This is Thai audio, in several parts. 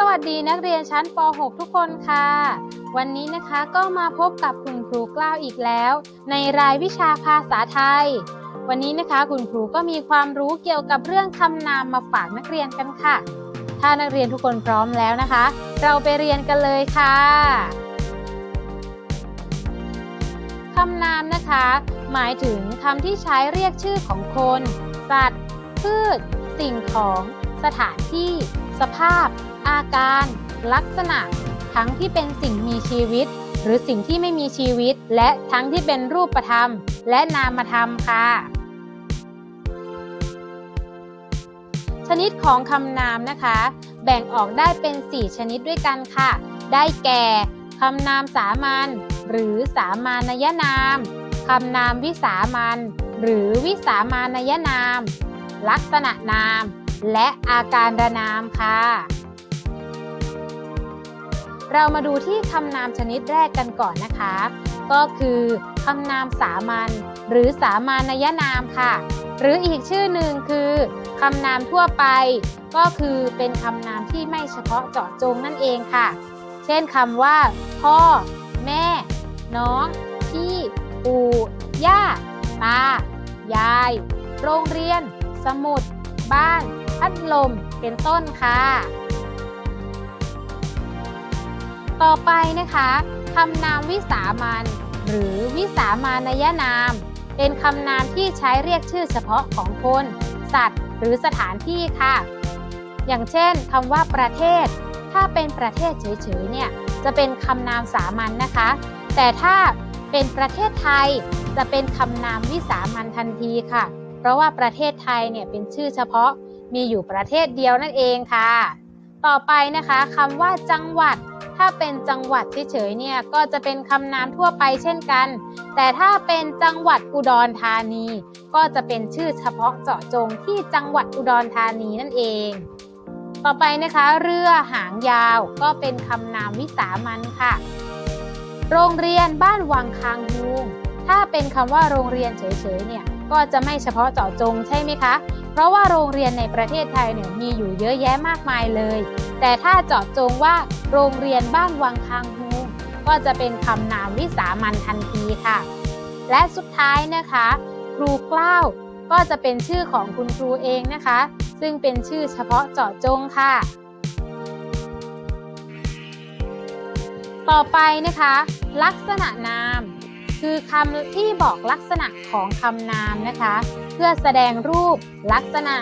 สวัสดีนักเรียนชั้นป .6 ทุกคนค่ะ วันนี้นะคะก็มาพบกับคุณครูกล้าวอีกแล้ว ในรายวิชาภาษาไทย วันนี้นะคะคุณครูก็มีความรู้เกี่ยวกับเรื่องคำนามมาฝากนักเรียนกันค่ะ ถ้านักเรียนทุกคนพร้อมแล้วนะคะ เราไปเรียนกันเลยค่ะคำนามนะคะ หมายถึงคำที่ใช้เรียกชื่อของคน สัตว์ พืช สิ่งของ สถานที่ สภาพ อาการ ลักษณะ ทั้งที่เป็นสิ่งมีชีวิต หรือสิ่งที่ไม่มีชีวิต และทั้งที่เป็นรูปธรรม และนามธรรมค่ะ ชนิดของคำนามนะคะ แบ่งออกได้เป็น 4 ชนิดด้วยกันค่ะ ได้แก่คำนามสามัญหรือสามานยนามคำนามวิสามัญหรือวิสามานยนาม ลักษณะนาม และอาการระนามค่ะ เรามาดูที่คำนามชนิดแรกกันก่อนนะคะ ก็คือคำนามสามัญหรือสามานยนามค่ะ หรืออีกชื่อหนึ่งคือคำนามทั่วไป ก็คือเป็นคำนามที่ไม่เฉพาะเจาะจงนั่นเองค่ะ เช่นคำว่า พ่อ แม่ น้อง พี่ ปู่ ย่า ตา ยาย โรงเรียน สมุด บ้าน พัดลม เป็นต้นค่ะ ต่อไปนะคะคำนามวิสามันหรือวิสามานยนาม เป็นคำนามที่ใช้เรียกชื่อเฉพาะของคน สัตว์ หรือสถานที่ค่ะ อย่างเช่นคำว่าประเทศ ถ้าเป็นประเทศเฉยๆเนี่ยจะเป็นคำนามสามัญนนะคะ แต่ถ้าเป็นประเทศไทยจะเป็นคำนามวิสามันทันทีค่ะ เพราะว่าประเทศไทยเนี่ยเป็นชื่อเฉพาะมีอยู่ประเทศเดียวนั่นเองค่ะ ต่อไปนะคะคำว่าจังหวัด ถ้าเป็นจังหวัดเฉยๆเนี่ยก็จะเป็นคำนามทั่วไปเช่นกัน แต่ถ้าเป็นจังหวัดอุดรธานี ก็จะเป็นชื่อเฉพาะเจาะจงที่จังหวัดอุดรธานีนั่นเอง ต่อไปนะคะ เรือหางยาวก็เป็นคำนามวิสามันค่ะ โรงเรียนบ้านวังคางฮูงถ้าเป็นคำว่าโรงเรียนเฉยๆเนี่ย ก็จะไม่เฉพาะเจาะจงใช่ไหมคะ เพราะว่าโรงเรียนในประเทศไทยเนี่ยมีอยู่เยอะแยะมากมายเลย แต่ถ้าเจาะจงว่าโรงเรียนบ้านวังคางฮูก็จะเป็นคำนามวิสามันทันทีค่ะ และสุดท้ายนะคะ ครูกล้าวก็จะเป็นชื่อของคุณครูเองนะคะ ซึ่งเป็นชื่อเฉพาะเจาะจงค่ะ ต่อไปนะคะ ลักษณะนาม คือคำที่บอกลักษณะของคำนามนะคะ เพื่อแสดงรูปลักษณะ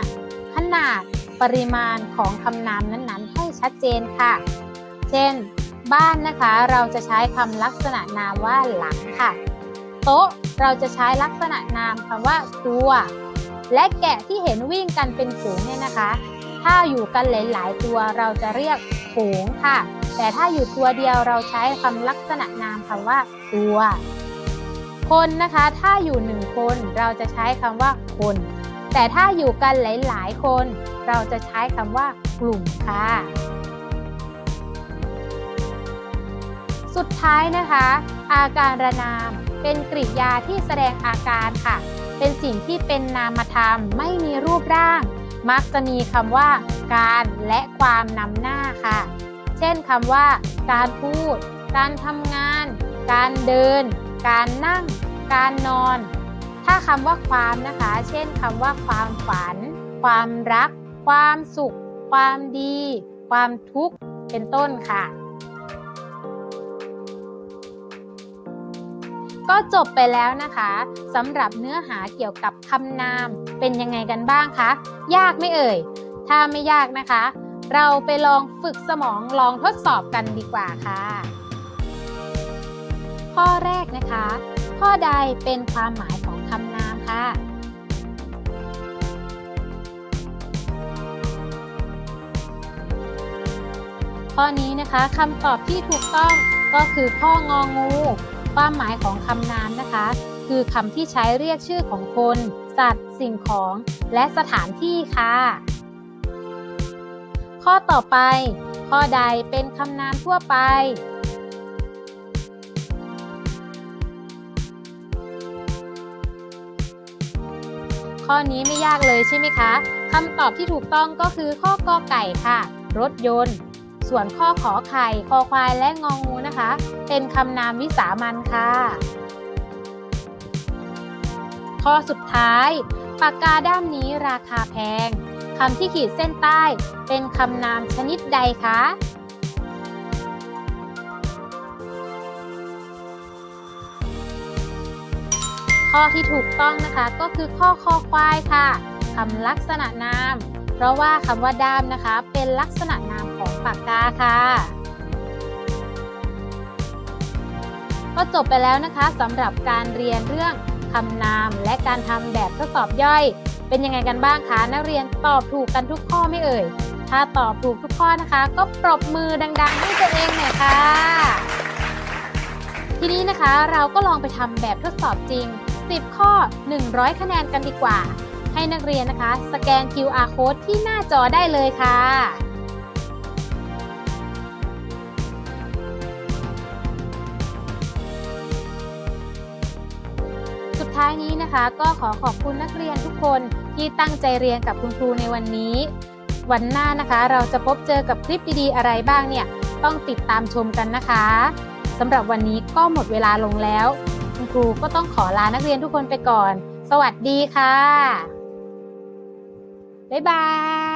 ขนาดปริมาณของคำนามนั้นๆ ให้ชัดเจนค่ะ เช่น บ้านนะคะเราจะใช้คำลักษณะนามว่าหลังค่ะ โต๊ะเราจะใช้ลักษณะนามคำว่าตัว และแกะที่เห็นวิ่งกันเป็นฝูงเนี่ยนะคะ ถ้าอยู่กันหลายๆตัวเราจะเรียกฝูงค่ะ แต่ถ้าอยู่ตัวเดียวเราใช้คำลักษณะนามคำว่าตัว คนนะคะถ้าอยู่หนึ่งคนเราจะใช้คำว่าคน แต่ถ้าอยู่กันหลาย ๆ คน เราจะใช้คำว่ากลุ่มค่ะ สุดท้ายนะคะ อาการระนามเป็นกริยาที่แสดงอาการค่ะ เป็นสิ่งที่เป็นนามธรรมไม่มีรูปร่าง มักจะมีคำว่า การและความนำหน้าค่ะ เช่นคำว่า การพูด การทำงาน การเดิน การนั่ง การนอน ถ้าคำว่าความนะคะ เช่นคำว่าความฝัน ความรัก ความสุข ความดี ความทุกข์เป็นต้นค่ะ ก็จบไปแล้วนะคะสำหรับเนื้อหาเกี่ยวกับคำนามเป็นยังไงกันบ้างคะ ยากไม่เอ่ย ถ้าไม่ยากนะคะ เราไปลองฝึกสมองลองทดสอบกันดีกว่าค่ะ ข้อแรกนะคะ ข้อใดเป็นความหมายของคำนามค่ะ ข้อนี้นะคะคำตอบที่ถูกต้องก็คือข้ององู ความหมายของคำนามนะคะ คือคำที่ใช้เรียกชื่อของคน สัตว์ สิ่งของ และสถานที่ค่ะ ข้อต่อไป ข้อใดเป็นคำนามทั่วไป ข้อนี้ไม่ยากเลยใช่ไหมคะคำตอบที่ถูกต้องก็คือข้อกอไก่ค่ะ รถยนต์ ส่วนข้อขอไข่คอควายและงองูนะคะ เป็นคำนามวิสามันค่ะ ข้อสุดท้าย ปากกาด้ามนี้ราคาแพงคำที่ขีดเส้นใต้เป็นคำนามชนิดใดคะ ข้อที่ถูกต้องนะคะก็คือข้อคอควายค่ะคำลักษณะนาม เพราะว่าคำว่าด้ามนะคะ เป็นลักษณะนามของปากกาค่ะก็จบไปแล้วนะคะสำหรับการเรียนเรื่องคำนามและการทำแบบทดสอบย่อย เป็นยังไงกันบ้างคะนักเรียนตอบถูกกันทุกข้อไม่เอ่ย ถ้าตอบถูกทุกข้อนะคะ ก็ปรบมือดัง ๆ ให้ตัวเองหน่อยค่ะ ทีนี้นะคะเราก็ลองไปทำแบบทดสอบจริง 10 ข้อ 100 คะแนนกันดีกว่า ให้นักเรียนนะคะ สแกน QR code ที่หน้าจอได้เลยค่ะสุดท้ายนี้นะคะ ก็ขอขอบคุณนักเรียนทุกคนที่ตั้งใจเรียนกับคุณครูในวันนี้ วันหน้านะคะ เราจะพบเจอกับคลิปดีๆ อะไรบ้างเนี่ย ต้องติดตามชมกันนะคะสำหรับวันนี้ก็หมดเวลาลงแล้ว คุณครูก็ต้องขอลานักเรียนทุกคนไปก่อน สวัสดีค่ะ บ๊ายบาย